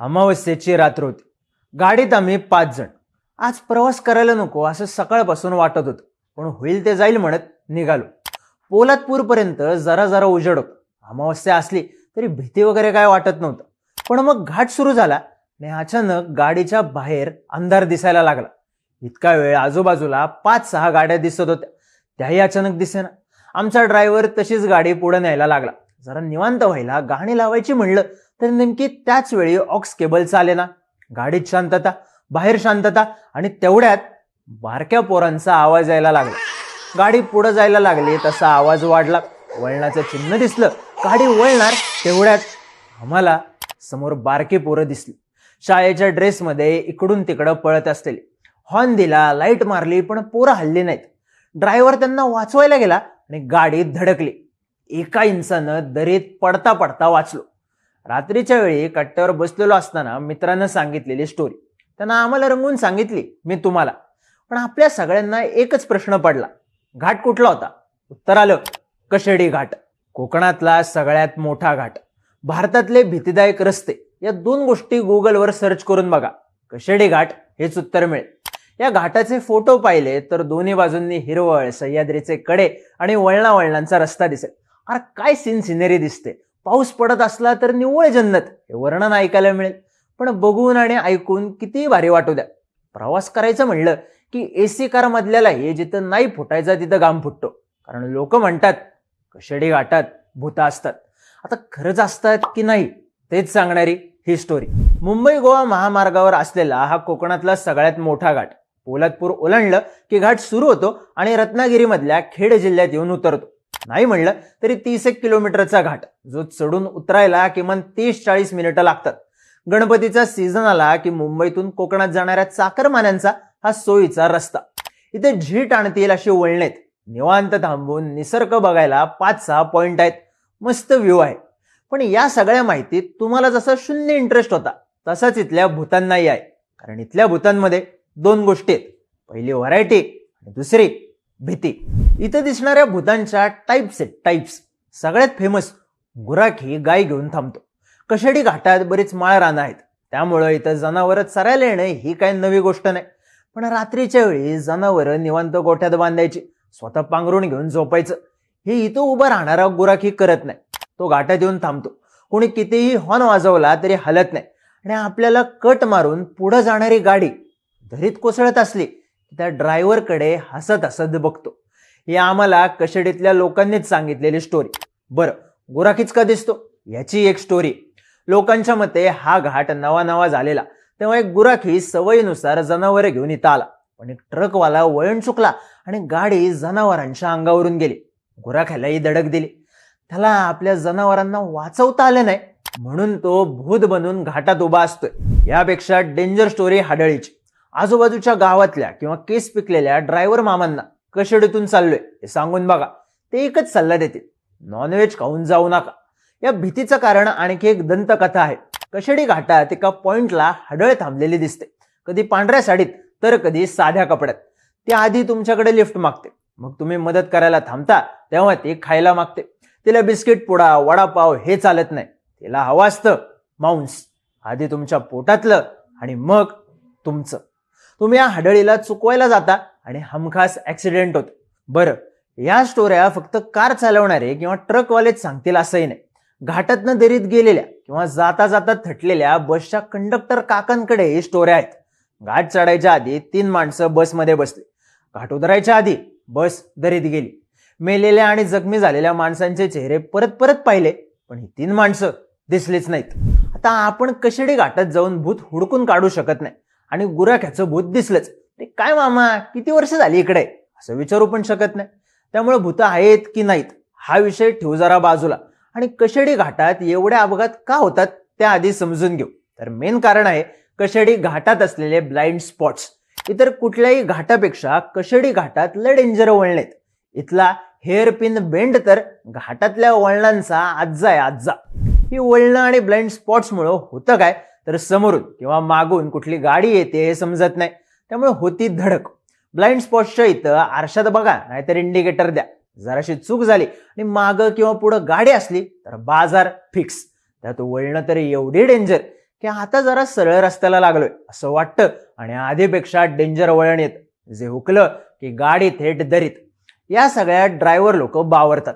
अमावस्येची रात्र होती गाडीत आम्ही पाच जण. आज प्रवास करायला नको असं सकाळपासून वाटत होतं. पण होईल ते जाईल म्हणत निघालो. पोलादपूरपर्यंत जरा जरा उजेड. अमावस्या असली तरी भीती वगैरे काय वाटत नव्हतं. पण मग घाट सुरू झाला आणि अचानक गाडीच्या बाहेर अंधार दिसायला लागला. इतका वेळ आजूबाजूला पाच सहा गाड्या दिसत होत्या. त्याही अचानक दिसेना. आमचा ड्रायव्हर तशीच गाडी पुढे न्यायला लागला. जरा निवांत व्हायला गाणी लावायची म्हणलं तर नेमकी त्याच वेळी ऑक्स केबल चालेना. गाडीत शांतता बाहेर शांतता आणि तेवढ्यात बारक्या पोरांचा आवाज यायला लागला. गाडी पुढं जायला लागली तसा आवाज वाढला. वळणाचं चिन्ह दिसलं. गाडी वळणार तेवढ्यात आम्हाला समोर बारकी पोरं दिसली. शाळेच्या ड्रेसमध्ये इकडून तिकडं पळत असलेली. हॉर्न दिला लाइट मारली पण पोरं हल्ली नाहीत. ड्रायव्हर त्यांना वाचवायला गेला आणि गाडी धडकली. एका इंचानं दरीत पडता पडता वाचलो. रात्रीच्या वेळी कट्ट्यावर बसलेलो असताना मित्रानं सांगितलेली स्टोरी त्यांना आम्हाला रंगून सांगितली मी तुम्हाला. पण आपल्या सगळ्यांना एकच प्रश्न पडला. घाट कुठला होता? उत्तर आलं कशेडी घाट. कोकणातला सगळ्यात मोठा घाट. भारतातले भीतीदायक रस्ते. या दोन गोष्टी गुगलवर सर्च करून बघा. कशेडी घाट हेच उत्तर मिळेल. या घाटाचे फोटो पाहिले तर दोन्ही बाजूंनी हिरवळ सह्याद्रीचे कडे आणि वळणावळणांचा रस्ता दिसेल. अरे काय सीन सिनेरी दिसते. पाऊस पडत असला तर निव्वळ जन्नत. हे वर्णन ऐकायला मिळेल. पण बघून आणि ऐकून कितीही भारी वाटू द्या. प्रवास करायचं म्हणलं की एसी कार मधल्यालाही जिथं नाही फुटायचा तिथं घाम फुटतो. कारण लोक म्हणतात कशेडी घाटात भूता असतात. आता खरंच असतात की नाही तेच सांगणारी ही स्टोरी मुंबई गोवा महामार्गावर असलेला हा कोकणातला सगळ्यात मोठा घाट. पोलादपूर ओलांडलं की घाट सुरू होतो आणि रत्नागिरीमधल्या खेड जिल्ह्यात येऊन उतरतो. नाही म्हणलं तरी तीस एक किलोमीटरचा घाट जो चढून उतरायला किमान तीस चाळीस मिनिटं लागतात. गणपतीचा सीझन आला की मुंबईतून कोकणात जाणाऱ्या चाकरमान्यांचा हा सोयीचा रस्ता. इथे झीट आणतील अशी वळणेत निवांत थांबून निसर्ग बघायला पाच सहा पॉइंट आहेत. मस्त व्ह्यू आहे. पण या सगळ्या माहितीत तुम्हाला जसा शून्य इंटरेस्ट होता तसाच इथल्या भूतांनाही आहे. कारण इथल्या भूतांमध्ये दोन गोष्टी आहेत. पहिली व्हरायटी आणि दुसरी भीती. इथं दिसणाऱ्या भूतांच्या टाईप्स आहेत टाईप्स सगळ्यात फेमस गुराखी गाय घेऊन थांबतो. कशेडी घाटात बरीच माळ रानं आहेत. त्यामुळं इथं जनावरं चरायला येणं ही काही नवी गोष्ट नाही. पण रात्रीच्या वेळी जनावरं निवांत गोठ्यात बांधायची स्वतः पांघरून घेऊन झोपायचं. हे इथं उभं राहणारा गुराखी करत नाही. तो घाटात येऊन थांबतो. कोणी कितीही हॉर्न वाजवला तरी हलत नाही. आणि आपल्याला कट मारून पुढं जाणारी गाडी धरीत कोसळत असली त्या ड्रायव्हरकडे हसत हसत बघतो. ही आम्हाला कशेडीतल्या लोकांनीच सांगितलेली स्टोरी बरं गुराखीच का दिसतो? याची एक स्टोरी लोकांच्या मते हा घाट नवा नवा झालेला. तेव्हा एक गुराखी सवयीनुसार जनावरे घेऊन इथं आला. पण एक ट्रकवाला वळण चुकला आणि गाडी जनावरांच्या अंगावरून गेली. गुराख्यालाही धडक दिली. त्याला आपल्या जनावरांना वाचवता आलं नाही म्हणून तो भूत बनून घाटात उभा असतोय. यापेक्षा डेंजर स्टोरी हाडळीची. आजूबाजूच्या गावातल्या किंवा केस पिकलेल्या ड्रायव्हर मामांना कशेडीतून चाललोय हे सांगून बघा. ते एकच सल्ला देतील. नॉनव्हेज खाऊन जाऊ नका. या भीतीचं कारण आणखी एक दंतकथा आहे. कशेडी घाटात एका पॉइंटला हडळ थांबलेली दिसते. कधी पांढऱ्या साडीत तर कधी साध्या कपड्यात. ती आधी तुमच्याकडे लिफ्ट मागते. मग तुम्ही मदत करायला थांबता तेव्हा ती खायला मागते. तिला बिस्किट पुडा वडापाव हे चालत नाही. तिला हवं असतं मांस. आधी तुमच्या पोटातलं आणि मग तुमचं. तुम्ही या हडळीला चुकवायला जाता आणि हमखास ऍक्सिडेंट होतो. बरं या स्टोऱ्या फक्त कार चालवणारे किंवा ट्रकवालेच सांगतील असंही नाही. घाटातनं दरीत गेलेल्या किंवा जाता जाता थटलेल्या बसच्या कंडक्टर काकांकडे ही स्टोऱ्या आहेत. घाट चढायच्या आधी तीन माणसं बसमध्ये बसली. घाट उतरायच्या आधी बस दरीत गेली. मेलेल्या आणि जखमी झालेल्या माणसांचे चेहरे परत परत पाहिले पण ही तीन माणसं दिसलीच नाहीत. आता आपण कशेडी घाटात जाऊन भूत हुडकून काढू शकत नाही आणि गुराख्याचं भूत दिसलंच. ते काय मामा किती वर्ष झाली इकडे? असं विचारू पण शकत नाही. त्यामुळे भूतं आहेत की नाहीत हा विषय ठेवू जरा बाजूला. आणि कशेडी घाटात एवढे अपघात का होतात त्या आधी समजून घेऊ. तर मेन कारण आहे कशेडी घाटात असलेले ब्लाइंड स्पॉट्स इतर कुठल्याही घाटापेक्षा कशेडी घाटात लय डेंजर वळणेत इथला हेअर पिन बेंड तर घाटातल्या वळणांचा आज्जा आहे आज्जा. ही वळणं आणि ब्लाइंड स्पॉट्समुळं होतं काय तर समोरून किंवा मागून कुठली गाडी येते हे समजत नाही. त्यामुळे होती धडक. ब्लाइंड स्पॉट्सच्या इथं आरशात बघा नाहीतर इंडिकेटर द्या. जराशी चूक झाली आणि मागं किंवा पुढं गाडी असली तर बाजार फिक्स त्यात वळणं तरी एवढी डेंजर की आता जरा सरळ रस्त्याला लागलोय असं वाटतं. आणि आधीपेक्षा डेंजर वळण येत. जे हुकलं की गाडी थेट दरीत. या सगळ्या ड्रायव्हर लोक बावरतात.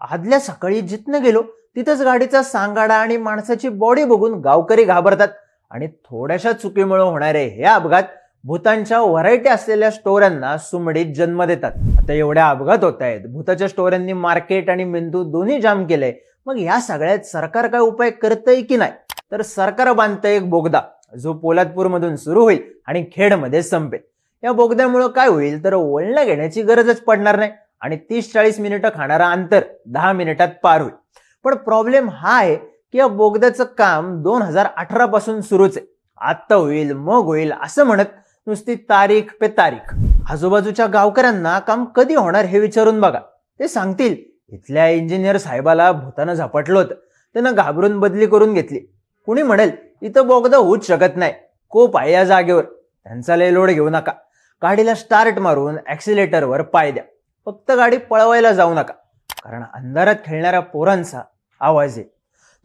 आदल्या सकाळी जिथनं गेलो तिथंच गाडीचा सांगाडा आणि माणसाची बॉडी बघून गावकरी घाबरतात. आणि थोड्याशा चुकीमुळे होणारे हे अपघात भूतांच्या व्हरायटी असलेल्या स्टोऱ्यांना सुमडीत जन्म देतात. आता एवढ्या अपघात होत आहेत. भूताच्या स्टोऱ्यांनी मार्केट आणि मेंदू दोन्ही जाम केलंय मग या सगळ्यात सरकार काय उपाय करतंय की नाही? तर सरकार बांधतंय एक बोगदा जो पोलादपूरमधून सुरू होईल आणि खेडमध्ये संपेल. या बोगद्यामुळं काय होईल? तर वळणं घेण्याची गरजच पडणार नाही आणि तीस चाळीस मिनिटं खाणारा अंतर दहा मिनिटात पार होईल. पण प्रॉब्लेम हा आहे की या बोगद्याचं काम दोन हजार अठरा पासून सुरूच आहे. आत्ता होईल मग होईल असं म्हणत नुसती तारीख पे तारीख. आजूबाजूच्या गावकऱ्यांना काम कधी होणार हे विचारून बघा. ते सांगतील इथल्या इंजिनियर साहेबाला भूतानं झपाटलं होतं. त्यानं घाबरून बदली करून घेतली. कुणी म्हणेल इथं बोगदा होऊच शकत नाही. कोप आहे या जागेवर. त्यांचा लय लोड घेऊ नका. गाडीला स्टार्ट मारून ॲक्सिलेटरवर पाय द्या. फक्त गाडी पळवायला जाऊ नका. कारण अंधारात खेळणाऱ्या पोरांचा आवाज आहे.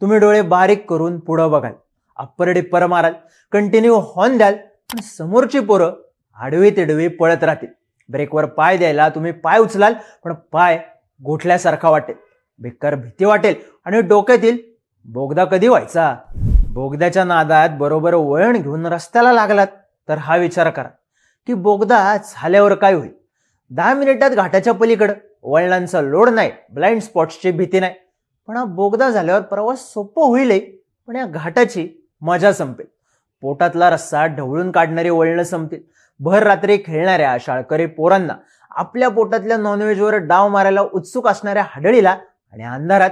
तुम्ही डोळे बारीक करून पुढं बघाल. अप्पर डिप्पर माराल. कंटिन्यू हॉर्न द्याल. पण समोरची पोरं आडवी तिडवी पळत राहतील. ब्रेकवर पाय द्यायला तुम्ही पाय उचलाल पण पाय गोठल्यासारखा वाटेल. बेकार भीती वाटेल आणि डोक्यात येईल बोगदा कधी व्हायचा? बोगद्याच्या नादात बरोबर वळण घेऊन रस्त्याला लागलात तर हा विचार करा की बोगदा झाल्यावर काय होईल? दहा मिनिटात घाटाच्या पलीकडं वळणांचा लोड नाही ब्लाइंड स्पॉट्सची भीती नाही. पण हा बोगदा झाल्यावर प्रवास सोपं होईल पण या घाटाची मजा संपेल. पोटातला रस्सा ढवळून काढणारी वळणं संपतील. भर रात्री खेळणाऱ्या शाळकरी पोरांना आपल्या पोटातल्या नॉनव्हेजवर डाव मारायला उत्सुक असणाऱ्या हडळीला आणि अंधारात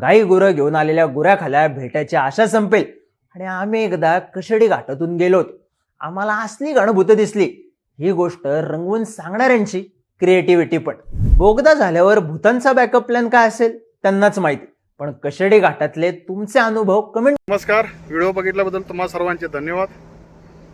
गाई गुरं घेऊन आलेल्या गुऱ्याखाल्या भेटायची आशा संपेल. आणि आम्ही एकदा कशडी घाटातून गेलो आम्हाला असली गणभूत दिसली. ही गोष्ट रंगवून सांगणाऱ्यांची क्रिएटिव्हिटी पण बोगदा झाल्यावर भूतांचा बॅकअप प्लॅन काय असेल? त्यांनाच माहिती. पण कशेडे घाटातले तुमचे अनुभव कमेंट नमस्कार. व्हिडिओ बघितल्याबद्दल तुम्हाला सर्वांचे धन्यवाद.